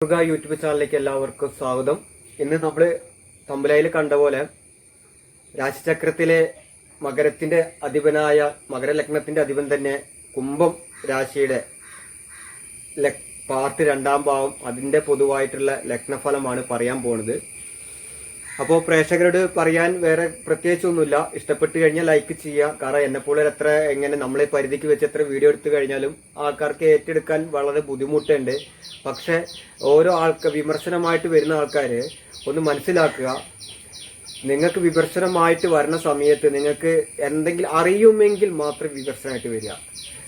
Durga YouTube ചാനലിലേക്ക് എല്ലാവർക്കും സ്വാഗതം. ഇന്ന് നമ്മൾ തമ്പലയിൽ കണ്ട പോലെ രാശിചക്രത്തിലെ മകരത്തിന്റെ അധിപനായ മകരലഗ്നത്തിന്റെ അധിപൻ തന്നെ കുംഭം രാശിയുടെ പാർട്ട് രണ്ടാം ഭാവം അതിന്റെ പൊതുവായിട്ടുള്ള ലഗ്നഫലമാണ് പറയാൻ പോണത്. അപ്പോൾ പ്രേക്ഷകരോട് പറയാൻ വേറെ പ്രത്യേകിച്ചൊന്നുമില്ല. ഇഷ്ടപ്പെട്ട് കഴിഞ്ഞാൽ ലൈക്ക് ചെയ്യുക. കാരണം എന്നെപ്പോലെ എത്ര എങ്ങനെ നമ്മളെ പരിധിക്ക് വെച്ച് എത്ര വീഡിയോ എടുത്തു കഴിഞ്ഞാലും ആൾക്കാർക്ക് ഏറ്റെടുക്കാൻ വളരെ ബുദ്ധിമുട്ടുണ്ട്. പക്ഷെ ഓരോ ആൾക്ക് വിമർശനമായിട്ട് വരുന്ന ആൾക്കാർ ഒന്ന് മനസ്സിലാക്കുക. നിങ്ങൾക്ക് വിമർശനമായിട്ട് വരുന്ന സമയത്ത് നിങ്ങൾക്ക് എന്തെങ്കിലും അറിയുമെങ്കിൽ മാത്രം വിമർശനമായിട്ട് വരിക.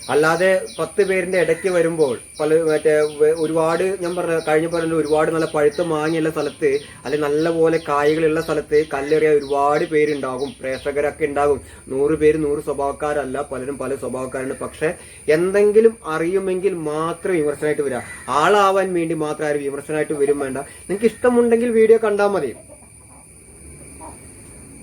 അല്ലാതെ പത്ത് പേരിന്റെ ഇടയ്ക്ക് വരുമ്പോൾ പല മറ്റേ ഒരുപാട് ഞാൻ പറഞ്ഞ കഴിഞ്ഞ പറഞ്ഞ ഒരുപാട് നല്ല പഴുത്ത മാങ്ങിയുള്ള സ്ഥലത്ത് അല്ലെങ്കിൽ നല്ല പോലെ കായ്കളുള്ള സ്ഥലത്ത് കല്ലെറിയാൻ ഒരുപാട് പേരുണ്ടാകും. പ്രേക്ഷകരൊക്കെ ഉണ്ടാകും. നൂറ് പേര് നൂറ് സ്വഭാവക്കാരല്ല പലരും പല സ്വഭാവക്കാരുണ്ട്. പക്ഷെ എന്തെങ്കിലും അറിയുമെങ്കിൽ മാത്രം വിമർശനമായിട്ട് വരിക ആളാവാൻ വേണ്ടി മാത്രം ആരും വിമർശനമായിട്ട് വരും വേണ്ട. നിങ്ങൾക്ക് ഇഷ്ടമുണ്ടെങ്കിൽ വീഡിയോ കണ്ടാൽ മതി.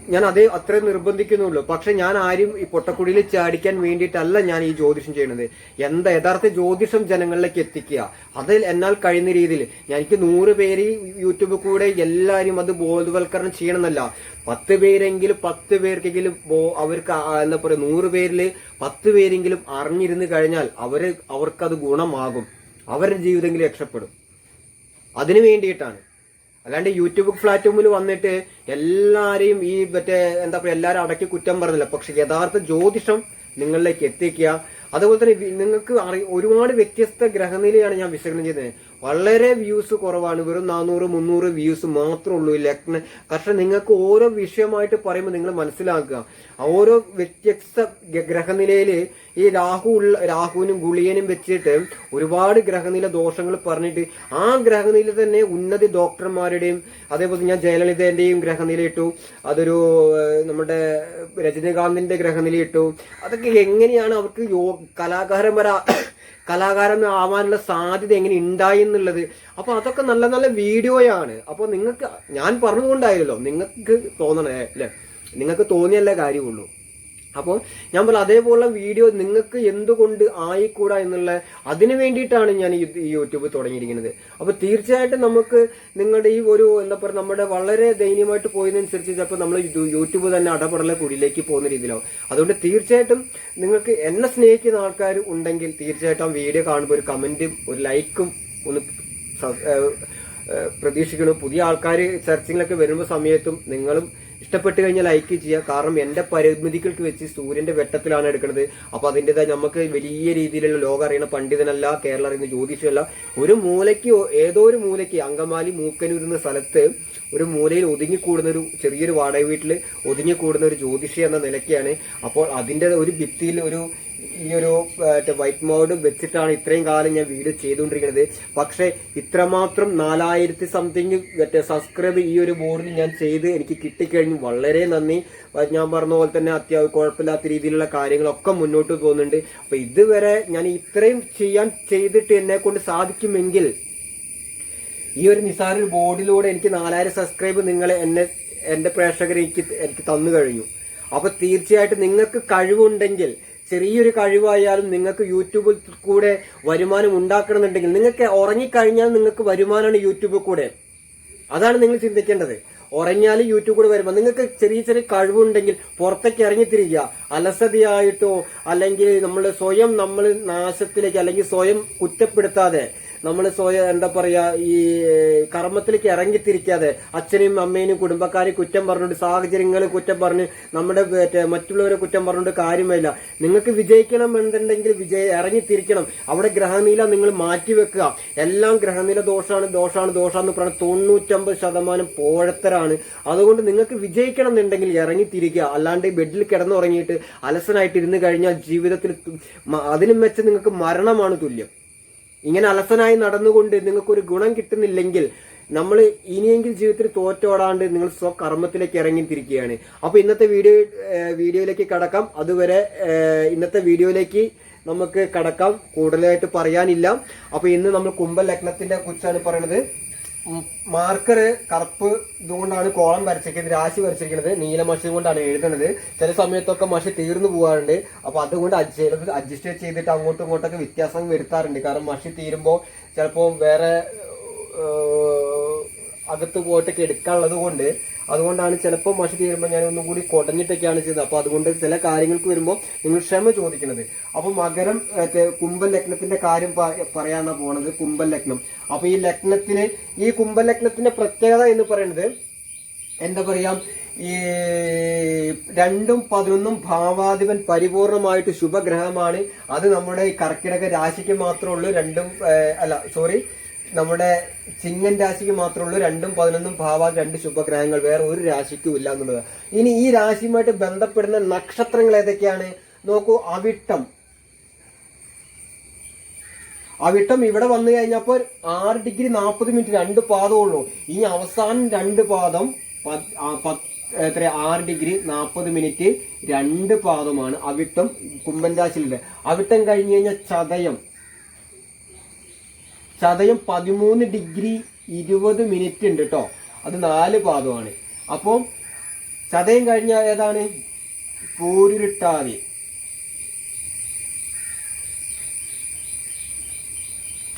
ഞാൻ അതേ അത്രേ നിർബന്ധിക്കുന്നുള്ളൂ. പക്ഷെ ഞാൻ ആരും ഈ പൊട്ടക്കുടിയിൽ ചാടിക്കാൻ വേണ്ടിയിട്ടല്ല ഞാൻ ഈ ജ്യോതിഷം ചെയ്യുന്നത്. എന്താ യഥാർത്ഥ ജ്യോതിഷം ജനങ്ങളിലേക്ക് എത്തിക്കുക? അതിൽ എന്നാൽ കഴിയുന്ന രീതിയിൽ എനിക്ക് നൂറ് പേര് യൂട്യൂബ് കൂടെ എല്ലാവരും അത് ബോധവൽക്കരണം ചെയ്യണമെന്നല്ല. പത്ത് പേരെങ്കിലും പത്ത് പേർക്കെങ്കിലും അവർക്ക് എന്താ പറയുക നൂറ് പേരിൽ പത്ത് പേരെങ്കിലും അറിഞ്ഞിരുന്നു കഴിഞ്ഞാൽ അവർ അവർക്കത് ഗുണമാകും. അവരുടെ ജീവിതമെങ്കിലും രക്ഷപ്പെടും. അതിനു വേണ്ടിയിട്ടാണ്. അല്ലാണ്ട് യൂട്യൂബ് പ്ലാറ്റ്ഫോമിൽ വന്നിട്ട് എല്ലാരെയും ഈ മറ്റേ എന്താ പറയുക എല്ലാവരും അടക്കി കുറ്റം പറഞ്ഞില്ല. പക്ഷെ യഥാർത്ഥ ജ്യോതിഷം നിങ്ങളിലേക്ക് എത്തിക്കുക. അതുപോലെ തന്നെ നിങ്ങൾക്ക് ഒരുപാട് വ്യത്യസ്ത ഗ്രഹനിലയാണ് ഞാൻ വിശകലനം ചെയ്തത് വളരെ വ്യൂസ് കുറവാണ്. വെറും നാനൂറ് മുന്നൂറ് വ്യൂസ് മാത്രമേ ഉള്ളൂ ലഗ്ന. പക്ഷെ നിങ്ങൾക്ക് ഓരോ വിഷയമായിട്ട് പറയുമ്പോൾ നിങ്ങൾ മനസ്സിലാക്കുക. ഓരോ വ്യത്യസ്ത ഗ്രഹനിലയിൽ ഈ രാഹു ഉള്ള രാഹുവിനും ഗുളിയനും വെച്ചിട്ട് ഒരുപാട് ഗ്രഹനില ദോഷങ്ങൾ പറഞ്ഞിട്ട് ആ ഗ്രഹനില തന്നെ ഉന്നതി ഡോക്ടർമാരുടെയും അതേപോലെ ഞാൻ ജയലളിതന്റെയും ഗ്രഹനില ഇട്ടു. അതൊരു നമ്മുടെ രജനീകാന്തിന്റെ ഗ്രഹനില ഇട്ടു. അതൊക്കെ എങ്ങനെയാണ് അവർക്ക് യോ കലാകാരന്മാരാ കലാകാരൻ ആവാനുള്ള സാധ്യത എങ്ങനെ ഉണ്ടായി എന്നുള്ളത്. അപ്പൊ അതൊക്കെ നല്ല നല്ല വീഡിയോയാണ്. അപ്പൊ നിങ്ങൾക്ക് ഞാൻ പറഞ്ഞുകൊണ്ടായിരുന്നല്ലോ നിങ്ങൾക്ക് തോന്നണേ അല്ലെ? നിങ്ങൾക്ക് തോന്നിയല്ലേ കാര്യമുള്ളൂ. അപ്പോൾ ഞാൻ പറഞ്ഞു അതേപോലെ വീഡിയോ നിങ്ങൾക്ക് എന്തുകൊണ്ട് ആയിക്കൂടാ എന്നുള്ള അതിന് വേണ്ടിയിട്ടാണ് ഞാൻ ഈ യൂട്യൂബ് തുടങ്ങിയിരിക്കുന്നത്. അപ്പോൾ തീർച്ചയായിട്ടും നമുക്ക് നിങ്ങളുടെ ഈ ഒരു എന്താ പറയുക നമ്മുടെ വളരെ ദയനീയമായിട്ട് പോയതനുസരിച്ച് ചിലപ്പോൾ നമ്മൾ യൂട്യൂബ് തന്നെ അടപടല കുടിയിലേക്ക് പോകുന്ന രീതിയിലാവും. അതുകൊണ്ട് തീർച്ചയായിട്ടും നിങ്ങൾക്ക് എന്നെ സ്നേഹിക്കുന്ന ആൾക്കാർ ഉണ്ടെങ്കിൽ തീർച്ചയായിട്ടും ആ വീഡിയോ കാണുമ്പോൾ ഒരു കമന്റും ഒരു ലൈക്കും ഒന്ന് പ്രതീക്ഷിക്കണം പുതിയ ആൾക്കാർ സെർച്ചിങ്ങിലൊക്കെ വരുമ്പോൾ സമയത്തും നിങ്ങളും ഇഷ്ടപ്പെട്ട് കഴിഞ്ഞാൽ ലൈക്ക് ചെയ്യുക. കാരണം എന്റെ പരിമിതികൾക്ക് വെച്ച് സൂര്യന്റെ വെട്ടത്തിലാണ് എടുക്കുന്നത്. അപ്പൊ അതിന്റെതായ നമുക്ക് വലിയ രീതിയിലുള്ള ലോകം അറിയുന്ന പണ്ഡിതനല്ല കേരളം അറിയുന്ന ജ്യോതിഷമല്ല ഒരു മൂലയ്ക്ക് ഏതോ ഒരു മൂലയ്ക്ക് അങ്കമാലി മൂക്കനൂർ എന്ന സ്ഥലത്ത് ഒരു മൂലയിൽ ഒതുങ്ങിക്കൂടുന്ന ഒരു ചെറിയൊരു വാടക വീട്ടിൽ ഒതുങ്ങിക്കൂടുന്ന ഒരു ജ്യോതിഷി എന്ന നിലയ്ക്കാണ്. അപ്പോൾ അതിന്റെ ഒരു ഭിത്തിയിൽ ഒരു ഈ ഒരു വൈറ്റ് മോഡും വെച്ചിട്ടാണ് ഇത്രയും കാലം ഞാൻ വീഡിയോ ചെയ്തുകൊണ്ടിരിക്കുന്നത്. പക്ഷേ ഇത്രമാത്രം നാലായിരത്തി സംതിങ് മറ്റേ സബ്സ്ക്രൈബ് ഈ ഒരു ബോർഡിൽ ഞാൻ ചെയ്ത് എനിക്ക് കിട്ടിക്കഴിഞ്ഞു. വളരെ നന്ദി. ഞാൻ പറഞ്ഞ പോലെ തന്നെ അത്യാവശ്യം കുഴപ്പമില്ലാത്ത രീതിയിലുള്ള കാര്യങ്ങളൊക്കെ മുന്നോട്ട് പോകുന്നുണ്ട്. അപ്പൊ ഇതുവരെ ഞാൻ ഇത്രയും ചെയ്യാൻ ചെയ്തിട്ട് എന്നെ കൊണ്ട് സാധിക്കുമെങ്കിൽ ഈ ഒരു നിസാര ബോർഡിലൂടെ എനിക്ക് നാലായിരം സബ്സ്ക്രൈബ് നിങ്ങൾ എന്നെ എന്റെ പ്രേക്ഷകരെ എനിക്ക് എനിക്ക് തന്നു കഴിഞ്ഞു. അപ്പൊ തീർച്ചയായിട്ടും നിങ്ങൾക്ക് കഴിവുണ്ടെങ്കിൽ ചെറിയൊരു കഴിവായാലും നിങ്ങൾക്ക് യൂട്യൂബിൽ കൂടെ വരുമാനം ഉണ്ടാക്കണമെന്നുണ്ടെങ്കിൽ നിങ്ങൾക്ക് ഉറങ്ങിക്കഴിഞ്ഞാൽ നിങ്ങൾക്ക് വരുമാനമാണ് യൂട്യൂബിൽ കൂടെ. അതാണ് നിങ്ങൾ ചിന്തിക്കേണ്ടത്. ഉറങ്ങിയാൽ യൂട്യൂബ് കൂടെ വരുമ്പോൾ നിങ്ങൾക്ക് ചെറിയ ചെറിയ കഴിവുണ്ടെങ്കിൽ പുറത്തേക്ക് ഇറങ്ങിത്തിരിക്കുക അലസതയായിട്ടോ അല്ലെങ്കിൽ നമ്മൾ സ്വയം നമ്മൾ നാശത്തിലേക്ക് അല്ലെങ്കിൽ സ്വയം കുറ്റപ്പെടുത്താതെ നമ്മൾ സ്വയം എന്താ പറയാ ഈ കർമ്മത്തിലേക്ക് ഇറങ്ങിത്തിരിക്കാതെ അച്ഛനെയും അമ്മേനെയും കുടുംബക്കാരെ കുറ്റം പറഞ്ഞുകൊണ്ട് സാഹചര്യങ്ങൾ കുറ്റം പറഞ്ഞ് നമ്മുടെ മറ്റുള്ളവരെ കുറ്റം പറഞ്ഞുകൊണ്ട് കാര്യമില്ല. നിങ്ങൾക്ക് വിജയിക്കണം എന്നുണ്ടെങ്കിൽ വിജയ ഇറങ്ങിത്തിരിക്കണം. അവിടെ ഗ്രഹനില നിങ്ങൾ മാറ്റിവെക്കുക. എല്ലാം ഗ്രഹനില ദോഷമാണ് ദോഷമാണ് ദോഷമാണ് പറഞ്ഞ തൊണ്ണൂറ്റമ്പത് ശതമാനം പോഴത്തരാണ്. അതുകൊണ്ട് നിങ്ങൾക്ക് വിജയിക്കണം എന്നുണ്ടെങ്കിൽ ഇറങ്ങിത്തിരിക്കുക. അല്ലാണ്ട് ബെഡിൽ കിടന്നുറങ്ങിയിട്ട് അലസനായിട്ട് ഇരുന്ന് കഴിഞ്ഞാൽ ജീവിതത്തിൽ അതിനും വെച്ച് നിങ്ങൾക്ക് മരണമാണ് തുല്യം. ഇങ്ങനെ അലസനായി നടന്നുകൊണ്ട് നിങ്ങൾക്കൊരു ഗുണം കിട്ടുന്നില്ലെങ്കിൽ നമ്മൾ ഇനിയെങ്കിൽ ജീവിതത്തിൽ തോറ്റോടാണ്ട് നിങ്ങൾ സ്വകർമ്മത്തിലേക്ക് ഇറങ്ങി തിരിക്കുകയാണ് അപ്പൊ ഇന്നത്തെ വീഡിയോ വീഡിയോയിലേക്ക് കടക്കാം. അതുവരെ ഇന്നത്തെ വീഡിയോയിലേക്ക് നമുക്ക് കടക്കാം. കൂടുതലായിട്ട് പറയാനില്ല. അപ്പൊ ഇന്ന് നമ്മൾ കുംഭ ലഗ്നത്തിന്റെ കുറിച്ചാണ് പറയുന്നത്. മാർക്കർ കറുപ്പ് ഇതുകൊണ്ടാണ് കോളം വരച്ചിരിക്കുന്നത് രാശി വരച്ചിരിക്കുന്നത് നീല മഷി കൊണ്ടാണ് എഴുതുന്നത്. ചില സമയത്തൊക്കെ മഷി തീർന്നു പോകാറുണ്ട് അപ്പൊ അതുകൊണ്ട് അഡ്ജസ്റ്റ് ചെയ്തിട്ട് അങ്ങോട്ടും ഇങ്ങോട്ടൊക്കെ വ്യത്യാസം വരുത്താറുണ്ട്. കാരണം മഷി തീരുമ്പോൾ ചിലപ്പോൾ വേറെ അകത്ത് പോയിട്ടൊക്കെ എടുക്കാനുള്ളത് കൊണ്ട് അതുകൊണ്ടാണ് ചിലപ്പോൾ മഷി തീരുമ്പോൾ ഞാൻ ഒന്നും കൂടി കുടഞ്ഞിട്ടൊക്കെയാണ് ചെയ്തത്. അപ്പോൾ അതുകൊണ്ട് ചില കാര്യങ്ങൾക്ക് വരുമ്പോൾ നിങ്ങൾ ക്ഷമ ചോദിക്കുന്നത് അപ്പോൾ മകരം കുംഭൻ ലഗ്നത്തിന്റെ കാര്യം പറയാനാണ് പോണത് കുംഭൻ ലഗ്നം. അപ്പോൾ ഈ ലഗ്നത്തിന് ഈ കുംഭൻ ലഗ്നത്തിന്റെ പ്രത്യേകത എന്ന് പറയുന്നത് എന്താ പറയാ ഈ രണ്ടും പതിനൊന്നും ഭാവാധിപൻ പരിപൂർണമായിട്ട് ശുഭഗ്രഹമാണ്. അത് നമ്മുടെ കർക്കിടക രാശിക്ക് മാത്രമേ ഉള്ളൂ രണ്ടും അല്ല സോറി നമ്മുടെ ചിങ്ങൻ രാശിക്ക് മാത്രമുള്ളൂ രണ്ടും പതിനൊന്നും ഭാവ രണ്ട് ശുഭഗ്രഹങ്ങൾ വേറെ ഒരു രാശിക്കും ഇല്ല എന്നുള്ളത്. ഇനി ഈ രാശിയുമായിട്ട് ബന്ധപ്പെടുന്ന നക്ഷത്രങ്ങൾ ഏതൊക്കെയാണ്? നോക്കൂ അവിട്ടം. അവിട്ടം ഇവിടെ വന്നു കഴിഞ്ഞപ്പോൾ ആറ് ഡിഗ്രി നാൽപ്പത് മിനിറ്റ് രണ്ട് പാദമേ ഉള്ളൂ. ഈ അവസാനം രണ്ട് പാദം എത്ര ആറ് ഡിഗ്രി നാൽപ്പത് മിനിറ്റ് രണ്ട് പാദമാണ് അവിട്ടം കുംഭൻ രാശിയിലുണ്ട് അവിട്ടം കഴിഞ്ഞു കഴിഞ്ഞാൽ ചതയം. ചതയം പതിമൂന്ന് ഡിഗ്രി ഇരുപത് മിനിറ്റ് ഉണ്ട് കേട്ടോ അത് നാല് പാദമാണ്. അപ്പോൾ ചതയം കഴിഞ്ഞ ഏതാണ്? പൂരുരുട്ടാതി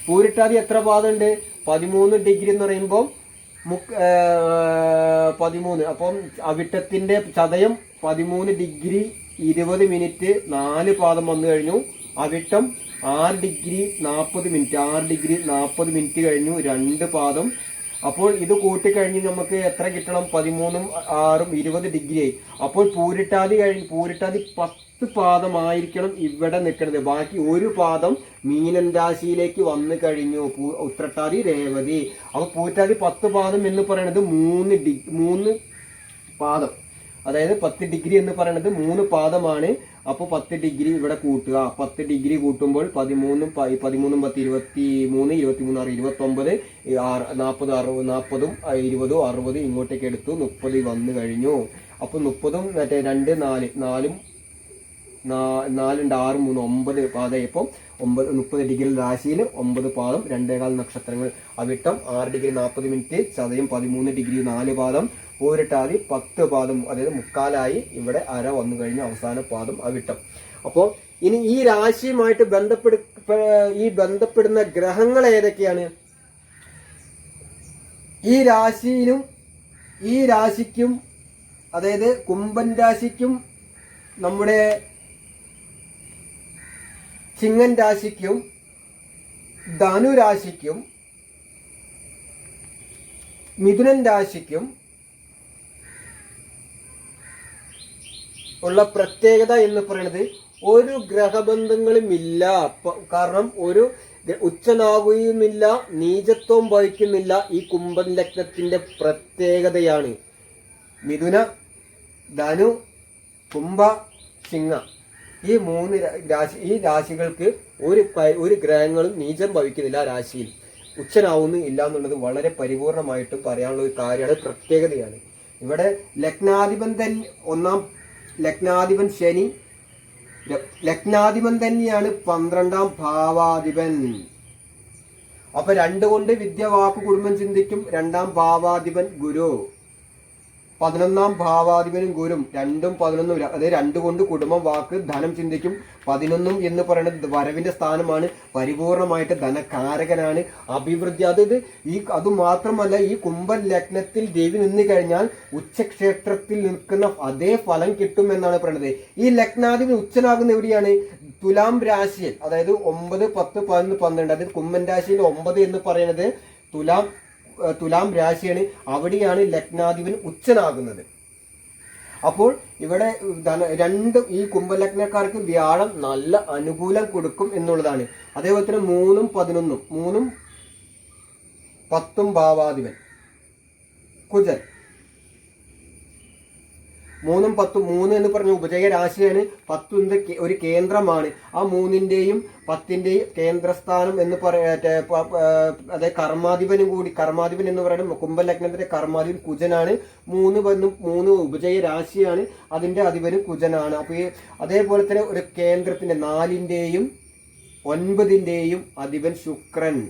പൂരിട്ടാതി എത്ര പാദമുണ്ട്? പതിമൂന്ന് ഡിഗ്രി എന്ന് പറയുമ്പോൾ മുക്ക് പതിമൂന്ന്. അപ്പം അവിട്ടത്തിന്റെ ചതയം പതിമൂന്ന് ഡിഗ്രി ഇരുപത് മിനിറ്റ് നാല് പാദം വന്നു കഴിഞ്ഞു. അവിട്ടം ആറ് ഡിഗ്രി നാൽപ്പത് മിനിറ്റ്. ആറ് ഡിഗ്രി നാൽപ്പത് മിനിറ്റ് കഴിഞ്ഞു. രണ്ട് പാദം. അപ്പോൾ ഇത് കൂട്ടിക്കഴിഞ്ഞ് നമുക്ക് എത്ര കിട്ടണം? പതിമൂന്നും ആറും ഇരുപത് ഡിഗ്രി ആയി. അപ്പോൾ പൂരിട്ടാതി കഴിഞ്ഞ് പൂരിട്ടാതി പത്ത് പാദമായിരിക്കണം ഇവിടെ നിൽക്കുന്നത്. ബാക്കി ഒരു പാദം മീനൻ രാശിയിലേക്ക് വന്നു കഴിഞ്ഞു. ഉത്രട്ടാതി രേവതി. അപ്പോൾ പൂരിട്ടാതി പത്ത് പാദം എന്ന് പറയുന്നത് മൂന്ന് ഡി മൂന്ന് പാദം. അതായത് പത്ത് ഡിഗ്രി എന്ന് പറയുന്നത് മൂന്ന് പാദമാണ്. അപ്പോൾ പത്ത് ഡിഗ്രി ഇവിടെ കൂട്ടുക. പത്ത് ഡിഗ്രി കൂട്ടുമ്പോൾ പതിമൂന്നും പതിമൂന്നും പത്ത് ഇരുപത്തി മൂന്ന് ഇരുപത്തി മൂന്ന് ആറ് ഇരുപത്തി ഒമ്പത് നാൽപ്പത് അറുപത് നാൽപ്പതും ഇരുപതും അറുപത് ഇങ്ങോട്ടേക്ക് എടുത്തു. മുപ്പത് വന്നു കഴിഞ്ഞു. അപ്പോൾ മുപ്പതും മറ്റേ രണ്ട് നാല് നാലും നാലുണ്ട് ആറ് മൂന്ന് ഒമ്പത് പാതയപ്പം ഒമ്പത് മുപ്പത് ഡിഗ്രി രാശിയിൽ ഒമ്പത് പാദം രണ്ടേകാൽ നക്ഷത്രങ്ങൾ. അവിട്ടം ആറ് ഡിഗ്രി നാൽപ്പത് മിനിറ്റ് ചതയം പതിമൂന്ന് ഡിഗ്രി നാല് പാദം പൂരിട്ടാതി പത്ത് പാദം അതായത് മുക്കാലായി ഇവിടെ അര വന്നു കഴിഞ്ഞ അവസാന പാദം അവിട്ടം അപ്പോൾ ഇനി ഈ രാശിയുമായിട്ട് ബന്ധപ്പെടു ഈ ബന്ധപ്പെടുന്ന ഗ്രഹങ്ങൾ ഏതൊക്കെയാണ്? ഈ രാശിയിലും ഈ രാശിക്കും അതായത് കുംഭൻ രാശിക്കും നമ്മുടെ ചിങ്ങൻ രാശിക്കും ധനുരാശിക്കും മിഥുനൻ രാശിക്കും ഉള്ള പ്രത്യേകത എന്ന് പറയുന്നത് ഒരു ഗ്രഹബന്ധങ്ങളും ഇല്ല. കാരണം ഒരു ഉച്ചനാകുകയുമില്ല നീചത്വം വഹിക്കുന്നില്ല. ഈ കുംഭൻ ലഗ്നത്തിന്റെ പ്രത്യേകതയാണ്. മിഥുന ധനു കുംഭ ചിങ്ങ ഈ മൂന്ന് രാശി ഈ രാശികൾക്ക് ഒരു ഒരു ഗ്രഹങ്ങളും നീചം ഭവിക്കുന്നില്ല രാശിയിൽ. ഉച്ചനാവുന്നു ഇല്ല എന്നുള്ളത് വളരെ പരിപൂർണമായിട്ടും പറയാനുള്ള ഒരു കാര്യമാണ്. പ്രത്യേകതയാണ്. ഇവിടെ ലഗ്നാധിപൻ ഒന്നാം ലഗ്നാധിപൻ ശനി. ലഗ്നാധിപൻ തന്നെയാണ് പന്ത്രണ്ടാം ഭാവാധിപൻ. അപ്പൊ രണ്ടുകൊണ്ട് വിദ്യ കുടുംബം ചിന്തിക്കും. രണ്ടാം ഭാവാധിപൻ ഗുരു. പതിനൊന്നാം ഭാവാധിപനും ഗുരും രണ്ടും പതിനൊന്നും അതായത് രണ്ട് കൊണ്ട് കുടുംബം വാക്ക് ധനം ചിന്തിക്കും. പതിനൊന്നും എന്ന് പറയുന്നത് വരവിന്റെ സ്ഥാനമാണ്. പരിപൂർണമായിട്ട് ധനകാരകനാണ്. അഭിവൃദ്ധി അതായത് ഈ അത് മാത്രമല്ല ഈ കുംഭൻ ലഗ്നത്തിൽ ദേവി നിന്ന് കഴിഞ്ഞാൽ ഉച്ചക്ഷേത്രത്തിൽ നിൽക്കുന്ന അതേ ഫലം കിട്ടും എന്നാണ് പറയുന്നത്. ഈ ലഗ്നാധിപൻ ഉച്ചനാകുന്ന എവിടെയാണ്? തുലാം രാശിയിൽ. അതായത് ഒമ്പത് പത്ത് പതിനൊന്ന് പന്ത്രണ്ട്. അതായത് കുംഭൻ രാശിയിൽ ഒമ്പത് എന്ന് പറയുന്നത് തുലാം തുലാം രാശിയാണ്. അവിടെയാണ് ലഗ്നാധിപൻ ഉച്ചനാകുന്നത്. അപ്പോൾ ഇവിടെ രണ്ട് ഈ കുംഭലഗ്നക്കാർക്ക് വ്യാഴം നല്ല അനുകൂലം കൊടുക്കും എന്നുള്ളതാണ്. അതേപോലെ തന്നെ മൂന്നും പതിനൊന്നും മൂന്നും പത്തും ഭാവാധിപൻ. കുജൻ. മൂന്നും പത്തും മൂന്ന് എന്ന് പറഞ്ഞ ഉപജയ രാശിയാണ് പത്തിന്റെ കേ- ഒരു കേന്ദ്രമാണ്. ആ മൂന്നിന്റെയും പത്തിന്റെയും കേന്ദ്രസ്ഥാനം എന്ന് പറയാ അതായത് കർമാധിപനും കൂടി കർമാധിപൻ എന്ന് പറയുന്നത് കുംഭലഗ്നത്തിന്റെ കർമാധിപൻ കുജനാണ്. മൂന്ന് വന്നും മൂന്ന് ഉപജയ രാശിയാണ് അതിന്റെ അധിപനും കുജനാണ്. അപ്പോൾ ഈ അതേപോലെ തന്നെ ഒരു കേന്ദ്രത്തിന്റെ നാലിന്റെയും ഒൻപതിന്റെയും അധിപൻ ശുക്രൻ.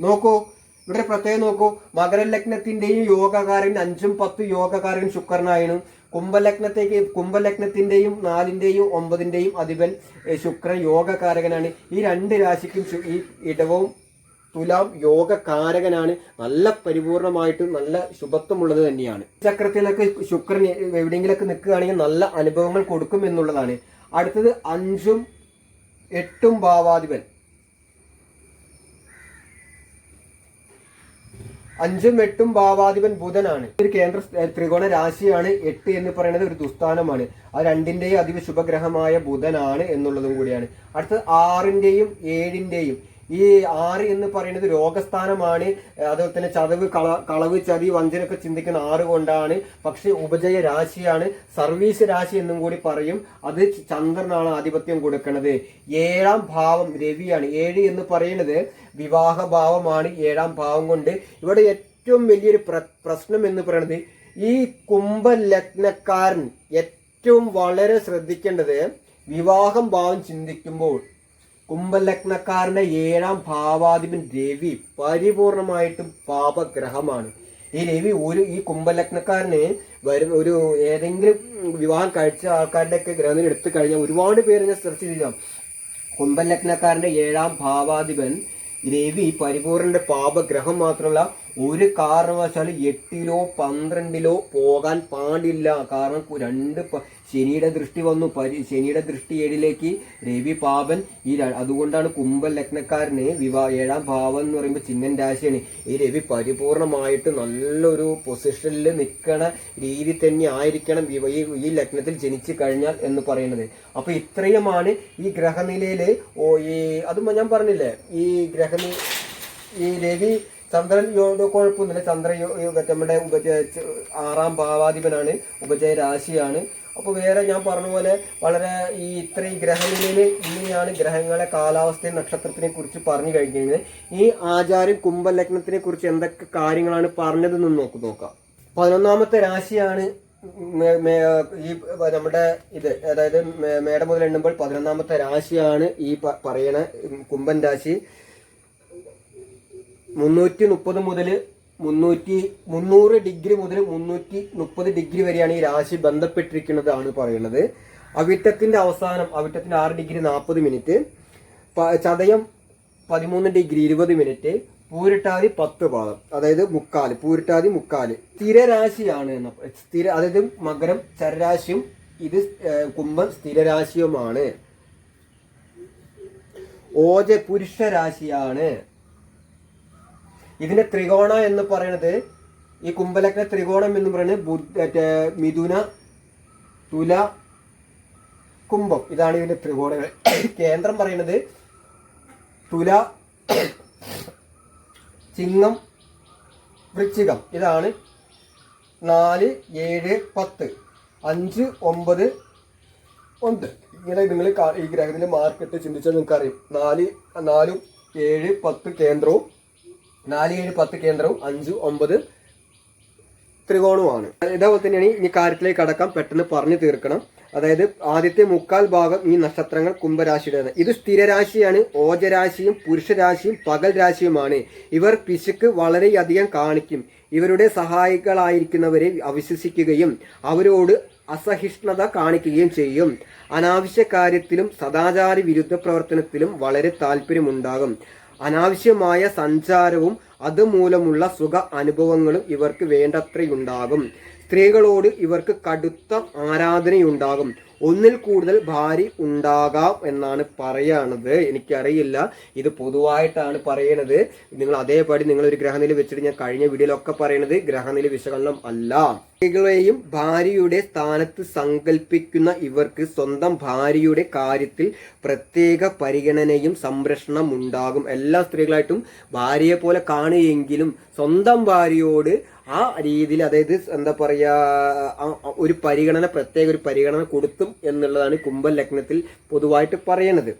നോക്കൂ ഇവിടെ പ്രത്യേകം നോക്കൂ. മകരലഗ്നത്തിന്റെയും യോഗകാരൻ അഞ്ചും പത്തും യോഗകാരൻ ശുക്രനായിരുന്നു കുംഭലഗ്നത്തേക്ക് കുംഭലഗ്നത്തിന്റെയും നാലിന്റെയും ഒമ്പതിന്റെയും അധിപൻ ശുക്രൻ യോഗകാരകനാണ്. ഈ രണ്ട് രാശിക്കും ഈ ഇടവും തുലാം യോഗകാരകനാണ്. നല്ല പരിപൂർണമായിട്ടും നല്ല ശുഭത്വമുള്ളത് തന്നെയാണ്. ചക്രത്തിലൊക്കെ ശുക്രൻ എവിടെയെങ്കിലൊക്കെ നിൽക്കുകയാണെങ്കിൽ നല്ല അനുഭവങ്ങൾ കൊടുക്കും എന്നുള്ളതാണ്. അടുത്തത് അഞ്ചും എട്ടും ഭാവാധിപൻ. അഞ്ചും എട്ടും ഭാവാധിപൻ ബുധനാണ്. ഒരു കേന്ദ്ര ത്രികോണ രാശിയാണ്. എട്ട് എന്ന് പറയുന്നത് ഒരു ദുസ്ഥാനമാണ്. ആ രണ്ടിന്റെയും അതിവ് ശുഭഗ്രഹമായ ബുധനാണ് എന്നുള്ളതും കൂടിയാണ്. അടുത്തത് ആറിന്റെയും ഏഴിന്റെയും. ഈ ആറ് എന്ന് പറയുന്നത് രോഗസ്ഥാനമാണ്. അതുപോലെ തന്നെ ചതവ് കള കളവ് ചതി വഞ്ചനൊക്കെ ചിന്തിക്കുന്ന ആറ് കൊണ്ടാണ്. പക്ഷെ ഉപജയ രാശിയാണ്. സർവീസ് രാശി എന്നും കൂടി പറയും. അത് ചന്ദ്രനാണ് ആധിപത്യം കൊടുക്കുന്നത്. ഏഴാം ഭാവം രവിയാണ്. ഏഴ് എന്ന് പറയുന്നത് വിവാഹ ഭാവമാണ് ഏഴാം ഭാവം കൊണ്ട്. ഇവിടെ ഏറ്റവും വലിയൊരു പ്ര പ്രശ്നം എന്ന് പറയുന്നത് ഈ കുംഭലഗ്നക്കാരൻ ഏറ്റവും വളരെ ശ്രദ്ധിക്കേണ്ടത് വിവാഹം ഭാവം ചിന്തിക്കുമ്പോൾ കുംഭലഗ്നക്കാരന്റെ ഏഴാം ഭാവാധിപൻ രവി പരിപൂർണമായിട്ടും പാപഗ്രഹമാണ്. ഈ രവി ഒരു ഈ കുംഭലഗ്നക്കാരന് വരും ഒരു ഏതെങ്കിലും വിവാഹം കഴിച്ച ആൾക്കാരുടെ ഒക്കെ ഗ്രഹത്തിൽ എടുത്തു കഴിഞ്ഞാൽ ഒരുപാട് പേര് ഞാൻ സെർച്ച് ചെയ്യാം കുംഭലഗ്നക്കാരന്റെ ഏഴാം ഭാവാധിപൻ രവി പരിപൂർണന്റെ പാപഗ്രഹം മാത്രമല്ല ഒരു കാരണവശാലും എട്ടിലോ പന്ത്രണ്ടിലോ പോകാൻ പാടില്ല. കാരണം രണ്ട് ശനിയുടെ ദൃഷ്ടി വന്നു. പരി ശനിയുടെ ദൃഷ്ടി ഏഴിലേക്ക് രവി പാപൻ. ഈ അതുകൊണ്ടാണ് കുംഭ ലഗ്നക്കാരന് വിവാ ഏഴാം ഭാവം എന്ന് പറയുമ്പോൾ ചിഹ്നൻ രാശിയാണ്. ഈ രവി പരിപൂർണമായിട്ട് നല്ലൊരു പൊസിഷനിൽ നിൽക്കണ രീതി തന്നെ ആയിരിക്കണം ഈ ഈ ലഗ്നത്തിൽ ജനിച്ചു കഴിഞ്ഞാൽ എന്ന് പറയുന്നത്. അപ്പൊ ഇത്രയുമാണ് ഈ ഗ്രഹനിലയിൽ ഓ ഈ അതും ഞാൻ പറഞ്ഞില്ലേ ഈ ഗ്രഹനി ഈ രവി ചന്ദ്രൻ കുഴപ്പമൊന്നുമില്ല. ചന്ദ്ര നമ്മുടെ ഉപജയ ആറാം ഭാവാധിപനാണ് ഉപജയ രാശിയാണ്. അപ്പോൾ വേറെ ഞാൻ പറഞ്ഞ പോലെ വളരെ ഈ ഇത്ര ഈ ഗ്രഹനിലയിൽ ഇങ്ങനെയാണ് ഗ്രഹങ്ങളെ കാലാവസ്ഥയും നക്ഷത്രത്തിനെ കുറിച്ച് പറഞ്ഞു കഴിഞ്ഞത് ഈ ആചാര്യം കുംഭലഗ്നത്തിനെ കുറിച്ച് എന്തൊക്കെ കാര്യങ്ങളാണ് പറഞ്ഞതെന്ന് നോക്ക് നോക്കാം. പതിനൊന്നാമത്തെ രാശിയാണ് ഈ നമ്മുടെ ഇത് അതായത് മേട മുതൽ എണ്ണുമ്പോൾ പതിനൊന്നാമത്തെ രാശിയാണ് ഈ പറയണ കുംഭൻ രാശി. മുന്നൂറ്റി മുപ്പത് മുതൽ മുന്നൂറ്റി മുന്നൂറ് ഡിഗ്രി മുതൽ മുന്നൂറ്റി മുപ്പത് ഡിഗ്രി വരെയാണ് ഈ രാശി ബന്ധപ്പെട്ടിരിക്കുന്നതാണ് പറയുന്നത്. അവിട്ടത്തിന്റെ അവസാനം അവിട്ടത്തിന്റെ ആറ് ഡിഗ്രി നാൽപ്പത് മിനിറ്റ് ചതയം പതിമൂന്ന് ഡിഗ്രി ഇരുപത് മിനിറ്റ് പൂരിട്ടാതി പത്ത് പാദം അതായത് മുക്കാൽ പൂരിട്ടാതി മുക്കാൽ. സ്ഥിരരാശിയാണ് സ്ഥിര അതായത് മകരം ചരരാശിയും ഇത് കുംഭം സ്ഥിരരാശിയുമാണ്. ഓജ പുരുഷ രാശിയാണ് ഇതിന്റെ ത്രികോണ എന്ന് പറയുന്നത് ഈ കുംഭലഗ്ന ത്രികോണം എന്ന് പറയുന്നത് ബുദ്ധ മിഥുന തുല കുംഭം. ഇതാണ് ഇതിന്റെ ത്രികോണങ്ങൾ. കേന്ദ്രം പറയുന്നത് തുല ചിങ്ങം വൃശ്ചികം. ഇതാണ് നാല് ഏഴ് പത്ത് അഞ്ച് ഒമ്പത് ഒന്ന്. ഇങ്ങനെ നിങ്ങൾ ഈ ഗ്രഹത്തിന്റെ മാർക്കറ്റ് ചിന്തിച്ചാൽ നിങ്ങൾക്ക് അറിയും നാല് നാലും ഏഴ് പത്ത് കേന്ദ്രവും നാല് ഏഴ് പത്ത് കേന്ദ്രവും അഞ്ച് ഒമ്പത് ത്രികോണവുമാണ്. ഇതേപോലെ തന്നെയാണ് ഇനി കാര്യത്തിലേക്ക് കടക്കാം പെട്ടെന്ന് പറഞ്ഞു തീർക്കണം. അതായത് ആദ്യത്തെ മുക്കാൽ ഭാഗം ഈ നക്ഷത്രങ്ങൾ കുംഭരാശിയുടേതാണ്. ഇത് സ്ഥിരരാശിയാണ് ഓജരാശിയും പുരുഷരാശിയും പകൽ രാശിയുമാണ്. ഇവർ പിശുക്ക് വളരെയധികം കാണിക്കും. ഇവരുടെ സഹായികളായിരിക്കുന്നവരെ അവിശ്വസിക്കുകയും അവരോട് അസഹിഷ്ണുത കാണിക്കുകയും ചെയ്യും. അനാവശ്യ കാര്യത്തിലും സദാചാര വിരുദ്ധ പ്രവർത്തനത്തിലും വളരെ താല്പര്യമുണ്ടാകും. അനാവശ്യമായ സഞ്ചാരവും അതുമൂലമുള്ള സുഖ അനുഭവങ്ങളും ഇവർക്ക് വേണ്ടത്രയുണ്ടാകും. സ്ത്രീകളോട് ഇവർക്ക് കടുത്ത ആരാധനയുണ്ടാകും. ഒന്നിൽ കൂടുതൽ ഭാര്യ ഉണ്ടാകാം എന്നാണ് പറയണത്. എനിക്കറിയില്ല. ഇത് പൊതുവായിട്ടാണ് പറയണത്. നിങ്ങൾ അതേപടി നിങ്ങൾ ഒരു ഗ്രഹനില വെച്ചിട്ട് ഞാൻ കഴിഞ്ഞ വീഡിയോയിലൊക്കെ പറയണത് ഗ്രഹനില വിശകലനം അല്ല. സ്ത്രീകളെയും ഭാര്യയുടെ സ്ഥാനത്ത് സങ്കല്പിക്കുന്ന ഇവർക്ക് സ്വന്തം ഭാര്യയുടെ കാര്യത്തിൽ പ്രത്യേക പരിഗണനയും സംരക്ഷണം ഉണ്ടാകും. എല്ലാ സ്ത്രീകളായിട്ടും ഭാര്യയെ പോലെ കാണുകയെങ്കിലും സ്വന്തം ഭാര്യയോട് ആ രീതിയിൽ അതായത് എന്താ പറയാ ഒരു പരിഗണന പ്രത്യേക ഒരു പരിഗണന കൊടുത്തും എന്നുള്ളതാണ് കുംഭ ലഗ്നത്തിൽ പൊതുവായിട്ട് പറയണത്.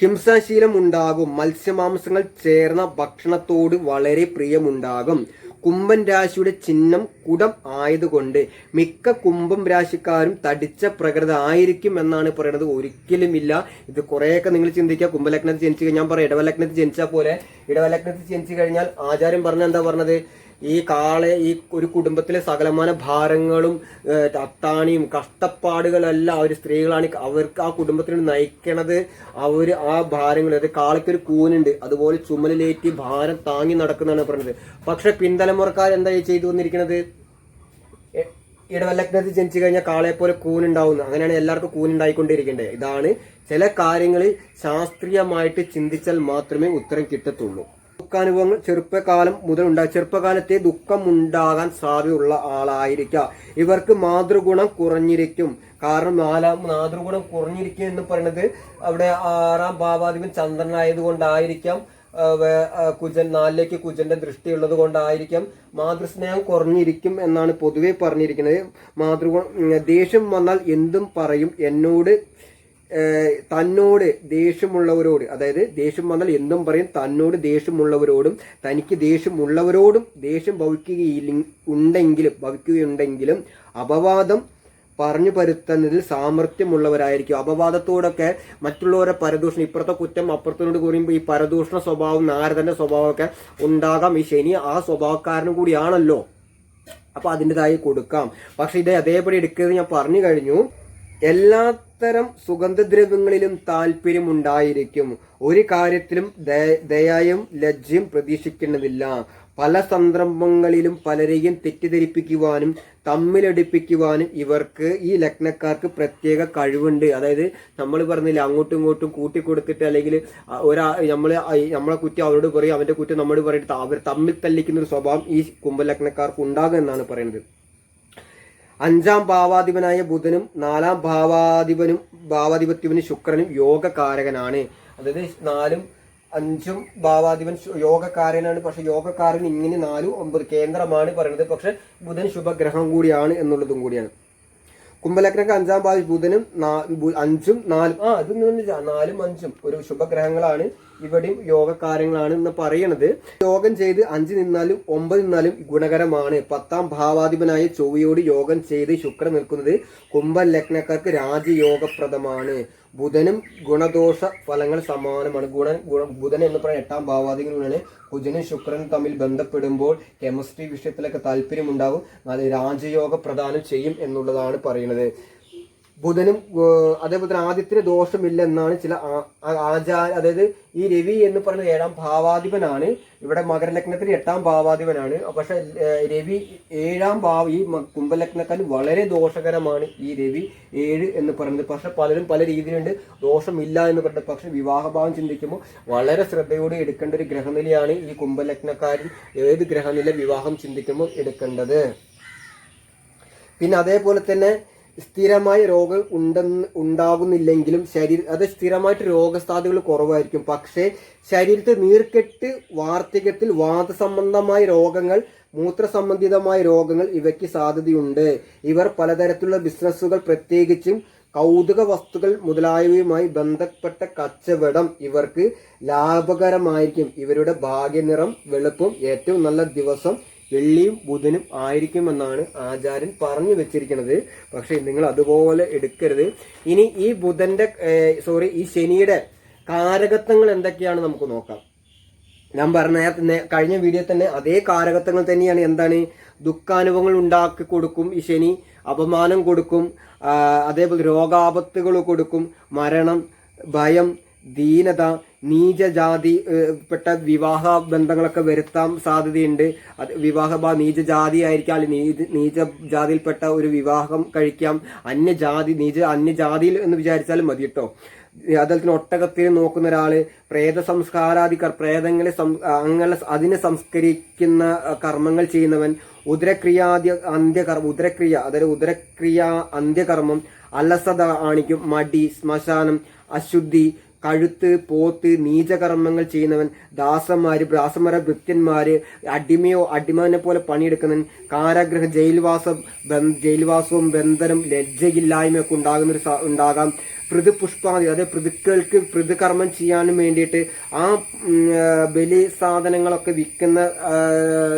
ഹിംസാശീലം ഉണ്ടാകും മത്സ്യമാംസങ്ങൾ ചേർന്ന ഭക്ഷണത്തോട് വളരെ പ്രിയമുണ്ടാകും. കുംഭൻ രാശിയുടെ ചിഹ്നം കുടം ആയതുകൊണ്ട് മിക്ക കുംഭം രാശിക്കാരും തടിച്ച പ്രകൃതി ആയിരിക്കും എന്നാണ് പറയുന്നത് ഒരിക്കലുമില്ല. ഇത് കുറേയൊക്കെ നിങ്ങൾ ചിന്തിക്കുക. കുംഭലഗ്നത്തിൽ ജനിച്ചു കഴിഞ്ഞാൽ ഞാൻ പറയാം ഇടവലഗ്നത്തിൽ ജനിച്ചാൽ പോലെ ഇടവലഗ്നത്തിൽ ജനിച്ചു കഴിഞ്ഞാൽ ആചാര്യം പറഞ്ഞ എന്താ പറഞ്ഞത്? ഈ കാളെ ഈ ഒരു കുടുംബത്തിലെ സകലമാന ഭാരങ്ങളും അത്താണിയും കഷ്ടപ്പാടുകളെല്ലാം അവർ സ്ത്രീകളാണ് അവർക്ക് ആ കുടുംബത്തിന് നയിക്കണത്. അവർ ആ ഭാരങ്ങൾ അതായത് കാളയ്ക്കൊരു കൂനുണ്ട്. അതുപോലെ ചുമലിലേറ്റി ഭാരം താങ്ങി നടക്കുന്നതാണ് പറഞ്ഞത്. പക്ഷെ പിന്തലമുറക്കാർ എന്താ ചെയ്തു വന്നിരിക്കുന്നത് ഇടവല്ലഗ്നത്തിൽ ജനിച്ചു കഴിഞ്ഞാൽ കാളയെ പോലെ കൂനുണ്ടാവുന്നു. അങ്ങനെയാണ് എല്ലാവർക്കും കൂനുണ്ടായിക്കൊണ്ടിരിക്കേണ്ടത്. ഇതാണ് ചില കാര്യങ്ങളിൽ ശാസ്ത്രീയമായിട്ട് ചിന്തിച്ചാൽ മാത്രമേ ഉത്തരം കിട്ടത്തുള്ളൂ. ദുഃഖാനുഭവങ്ങൾ ചെറുപ്പകാലം മുതൽ ഉണ്ടാകും ചെറുപ്പകാലത്തെ ദുഃഖം ഉണ്ടാകാൻ സാധ്യതയുള്ള ആളായിരിക്കാം. ഇവർക്ക് മാതൃഗുണം കുറഞ്ഞിരിക്കും. കാരണം നാലാം മാതൃഗുണം കുറഞ്ഞിരിക്കുക എന്ന് പറയുന്നത് അവിടെ ആറാം ഭാവാധിപൻ ചന്ദ്രനായതുകൊണ്ടായിരിക്കാം. കുജൻ നാലിലേക്ക് കുജന്റെ ദൃഷ്ടിയുള്ളത് കൊണ്ടായിരിക്കാം. മാതൃസ്നേഹം കുറഞ്ഞിരിക്കും എന്നാണ് പൊതുവെ പറഞ്ഞിരിക്കുന്നത്. മാതൃ ദേഷ്യം വന്നാൽ എന്തും പറയും. എന്നോട് തന്നോട് ദേഷ്യമുള്ളവരോട് അതായത് ദേഷ്യം വന്നാൽ എന്തും പറയും തന്നോട് ദേഷ്യമുള്ളവരോടും തനിക്ക് ദേഷ്യമുള്ളവരോടും ദേഷ്യം ഭവിക്കുകയില്ല ഉണ്ടെങ്കിലും ഭവിക്കുകയുണ്ടെങ്കിലും അപവാദം പറഞ്ഞു പരുത്തുന്നതിൽ സാമർഥ്യമുള്ളവരായിരിക്കും. അപവാദത്തോടൊക്കെ മറ്റുള്ളവരെ പരദൂഷണം ഇപ്പുറത്തെ കുറ്റം അപ്പുറത്തിനോട് പറയുമ്പോൾ ഈ പരദൂഷണ സ്വഭാവം നാരദന്റെ സ്വഭാവമൊക്കെ ഉണ്ടാകാം. ഈ ശനി ആ സ്വഭാവക്കാരനും കൂടിയാണല്ലോ. അപ്പൊ അതിന്റെതായി കൊടുക്കാം. പക്ഷെ ഇത് അതേപടി എടുക്കരുത് ഞാൻ പറഞ്ഞു കഴിഞ്ഞു. എല്ലാത്തരം സുഗന്ധദ്രവ്യങ്ങളിലും താല്പര്യമുണ്ടായിരിക്കും. ഒരു കാര്യത്തിലും ദയായും ദയയും ലജ്ജയും പ്രതീക്ഷിക്കുന്നതില്ല പല സന്ദർഭങ്ങളിലും പലരെയും തെറ്റിദ്ധരിപ്പിക്കുവാനും തമ്മിലടിപ്പിക്കുവാനും ഇവർക്ക് ഈ ലഗ്നക്കാർക്ക് പ്രത്യേക കഴിവുണ്ട്. അതായത് നമ്മൾ പറഞ്ഞില്ല അങ്ങോട്ടും ഇങ്ങോട്ടും കൂട്ടിക്കൊടുത്തിട്ട് അല്ലെങ്കിൽ ഒരാ നമ്മൾ നമ്മളെ കുറ്റം അവരോട് പറയും അവന്റെ കുറ്റം നമ്മളോട് പറയും. അവർ തമ്മിൽ തല്ലിക്കുന്ന ഒരു സ്വഭാവം ഈ കുംഭലഗ്നക്കാർക്ക് ഉണ്ടാകും എന്നാണ് പറയുന്നത്. അഞ്ചാം ഭാവാധിപനായ ബുധനും നാലാം ഭാവാധിപനും ഭാവാധിപത്യവിന് ശുക്രനും യോഗകാരകനാണ്. അതായത് നാലും അഞ്ചും ഭാവാധിപൻ യോഗകാരനാണ് പക്ഷെ യോഗകാരൻ ഇങ്ങനെ നാലും ഒമ്പത് കേന്ദ്രമാണ് പറയുന്നത്. പക്ഷെ ബുധൻ ശുഭഗ്രഹം കൂടിയാണ് എന്നുള്ളതും കൂടിയാണ്. കുംഭലഗ്നക്ക് അഞ്ചാം ഭാവി ബുധനും അഞ്ചും നാലും ആ അതൊന്നും നാലും അഞ്ചും ഒരു ശുഭഗ്രഹങ്ങളാണ്. ഇവിടെയും യോഗകാര്യങ്ങളാണ് എന്ന് പറയണത്. യോഗം ചെയ്ത് അഞ്ച് നിന്നാലും ഒമ്പത് നിന്നാലും ഗുണകരമാണ്. പത്താം ഭാവാധിപനായ ചൊവ്വയോട് യോഗം ചെയ്ത് ശുക്രൻ നിൽക്കുന്നത് കുംഭ ലഗ്നക്കാർക്ക് രാജയോഗപ്രദമാണ്. ബുധനും ഗുണദോഷ ഫലങ്ങൾ സമാനമാണ്. ഗുണ ഗുണ ബുധൻ എന്ന് പറയുന്ന എട്ടാം ഭാവാധികളാണ് കുജനും ശുക്രനും തമ്മിൽ ബന്ധപ്പെടുമ്പോൾ കെമിസ്ട്രി വിഷയത്തിലൊക്കെ താല്പര്യമുണ്ടാകും അത് രാജയോഗ പ്രദാനം ചെയ്യും എന്നുള്ളതാണ് പറയുന്നത് ബുധനും അതേപോലെ തന്നെ ആദ്യത്തിന് ദോഷമില്ല എന്നാണ് ചില ആചാര അതായത് ഈ രവി എന്ന് പറയുന്നത് ഏഴാം ഭാവാധിപനാണ്. ഇവിടെ മകരലഗ്നത്തിന് എട്ടാം ഭാവാധിപനാണ്. പക്ഷെ രവി ഏഴാം ഭാവ ഈ കുംഭലഗ്നക്കാൽ വളരെ ദോഷകരമാണ് ഈ രവി ഏഴ് എന്ന് പറയുന്നത്. പക്ഷെ പലരും പല രീതിയിലുണ്ട്. ദോഷമില്ല എന്ന് പറഞ്ഞത് പക്ഷെ വിവാഹഭാവം ചിന്തിക്കുമ്പോൾ വളരെ ശ്രദ്ധയോടെ എടുക്കേണ്ട ഒരു ഗ്രഹനിലയാണ് ഈ കുംഭലഗ്നക്കാരിൽ ഏത് ഗ്രഹനില വിവാഹം ചിന്തിക്കുമ്പോൾ എടുക്കേണ്ടത്. പിന്നെ അതേപോലെ തന്നെ സ്ഥിരമായ രോഗം ഉണ്ടെന്ന് ഉണ്ടാകുന്നില്ലെങ്കിലും ശരീര അത് സ്ഥിരമായിട്ട് രോഗസാധ്യതകൾ കുറവായിരിക്കും. പക്ഷേ ശരീരത്തിൽ നീർക്കെട്ട് വാർദ്ധക്യത്തിൽ വാദസംബന്ധമായ രോഗങ്ങൾ മൂത്രസംബന്ധിതമായ രോഗങ്ങൾ ഇവയ്ക്ക് സാധ്യതയുണ്ട്. ഇവർ പലതരത്തിലുള്ള ബിസിനസ്സുകൾ പ്രത്യേകിച്ചും കൗതുക വസ്തുക്കൾ മുതലായവയുമായി ബന്ധപ്പെട്ട കച്ചവടം ഇവർക്ക് ലാഭകരമായിരിക്കും. ഇവരുടെ ഭാഗ്യനിറം വെളുപ്പും ഏറ്റവും നല്ല ദിവസം വെള്ളിയും ബുധനും ആയിരിക്കുമെന്നാണ് ആചാര്യൻ പറഞ്ഞു വെച്ചിരിക്കുന്നത്. പക്ഷേ നിങ്ങൾ അതുപോലെ എടുക്കരുത്. ഇനി ഈ ബുധന്റെ സോറി ഈ ശനിയുടെ കാരകത്വങ്ങൾ എന്തൊക്കെയാണ് നമുക്ക് നോക്കാം. ഞാൻ പറഞ്ഞ കഴിഞ്ഞ വീഡിയോ തന്നെ അതേ കാരകത്വങ്ങൾ തന്നെയാണ് എന്താണ്? ദുഃഖാനുഭവങ്ങൾ ഉണ്ടാക്കി കൊടുക്കും ഈ ശനി അപമാനം കൊടുക്കും അതേപോലെ രോഗാപത്തുകൾ കൊടുക്കും മരണം ഭയം ദീനത നീചജാതി പെട്ട വിവാഹ ബന്ധങ്ങളൊക്കെ വരുത്താൻ സാധ്യതയുണ്ട്. അത് വിവാഹ നീചജാതി ആയിരിക്കാം. നീച നീചജാതിയിൽപ്പെട്ട ഒരു വിവാഹം കഴിക്കാം. അന്യജാതി നീച അന്യജാതിയിൽ എന്ന് വിചാരിച്ചാലും മതി കേട്ടോ. അതുപോലെ തന്നെ നോക്കുന്ന ഒരാൾ പ്രേത സംസ്കാരാധികർ പ്രേതങ്ങളെ അങ്ങനെ അതിനെ സംസ്കരിക്കുന്ന കർമ്മങ്ങൾ ചെയ്യുന്നവൻ ഉദരക്രിയാദ്യ അന്ത്യകർമ്മ ഉദരക്രിയ അതായത് ഉദരക്രിയ അന്ത്യകർമ്മം അലസത കാണിക്കും മടി ശ്മശാനം അശുദ്ധി കഴുത്ത് പോത്ത് നീചകർമ്മങ്ങൾ ചെയ്യുന്നവൻ ദാസന്മാര് ദാസന്മാരെ ഭൃത്യന്മാര് അടിമയോ അടിമനെ പോലെ പണിയെടുക്കുന്നവൻ കാരാഗ്രഹ ജയിൽവാസം ജയിൽവാസവും ബന്ധനം ലജ്ജയില്ലായ്മയൊക്കെ ഉണ്ടാകുന്ന ഒരു സ- ഉണ്ടാകാം പൃഥുപുഷ്പാദി അതായത് പൃഥുക്കൾക്ക് പൃഥുകർമ്മം ചെയ്യാനും വേണ്ടിയിട്ട് ആ ബലി സാധനങ്ങളൊക്കെ വിൽക്കുന്ന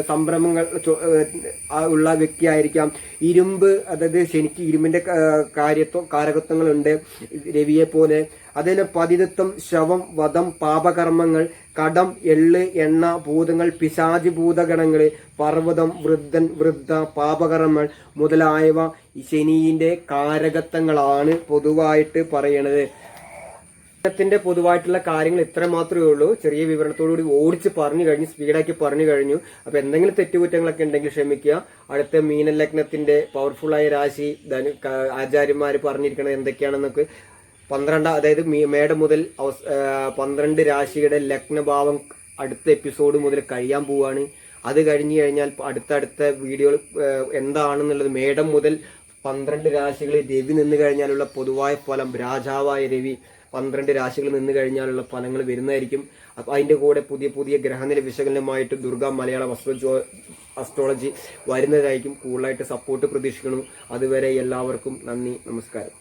സംരംഭങ്ങൾ ഉള്ള വ്യക്തിയായിരിക്കാം. ഇരുമ്പ് അതായത് ശനിക്ക് ഇരുമ്പിന്റെ കാര്യത്വം കാരകത്വങ്ങളുണ്ട് രവിയെ പോലെ അതിലെ പതിതത്വം ശവം വധം പാപകർമ്മങ്ങൾ കടം എള്ള് എണ്ണ ഭൂതങ്ങൾ പിശാചി ഭൂതഗണങ്ങൾ പർവതം വൃദ്ധൻ വൃദ്ധ പാപകർമ്മൾ മുതലായവ ശനിയിന്റെ കാരകത്വങ്ങളാണ് പൊതുവായിട്ട് പറയണത്. ത്തിന്റെ പൊതുവായിട്ടുള്ള കാര്യങ്ങൾ ഇത്ര മാത്രമേ ഉള്ളൂ. ചെറിയ വിവരണത്തോടുകൂടി ഓടിച്ച് പറഞ്ഞു കഴിഞ്ഞു സ്പീഡാക്കി പറഞ്ഞു കഴിഞ്ഞു. അപ്പൊ എന്തെങ്കിലും തെറ്റുകുറ്റങ്ങളൊക്കെ ഉണ്ടെങ്കിൽ ക്ഷമിക്കുക. അടുത്ത മീനലഗ്നത്തിന്റെ പവർഫുൾ ആയ രാശി ആചാര്യന്മാർ പറഞ്ഞിരിക്കണത് എന്തൊക്കെയാണെന്നൊക്കെ പന്ത്രണ്ടാം അതായത് മേട മുതൽ പന്ത്രണ്ട് രാശിയുടെ ലഗ്നഭാവം അടുത്ത എപ്പിസോഡ് മുതൽ കഴിയാൻ പോവുകയാണ് അത് കഴിഞ്ഞു കഴിഞ്ഞാൽ അടുത്തടുത്ത വീഡിയോകൾ എന്താണെന്നുള്ളത് മേടം മുതൽ പന്ത്രണ്ട് രാശികളിൽ രവി നിന്ന് കഴിഞ്ഞാലുള്ള പൊതുവായ ഫലം രാജാവായ രവി പന്ത്രണ്ട് രാശികൾ നിന്ന് കഴിഞ്ഞാലുള്ള ഫലങ്ങൾ വരുന്നതായിരിക്കും. അപ്പൊ അതിന്റെ കൂടെ പുതിയ പുതിയ ഗ്രഹനില വിശകലനമായിട്ട് ദുർഗ മലയാളം അസ്ട്രോജോ അസ്ട്രോളജി വരുന്നതായിരിക്കും. കൂടുതലായിട്ട് സപ്പോർട്ട് പ്രതീക്ഷിക്കണം അതുവരെ എല്ലാവർക്കും നന്ദി നമസ്കാരം.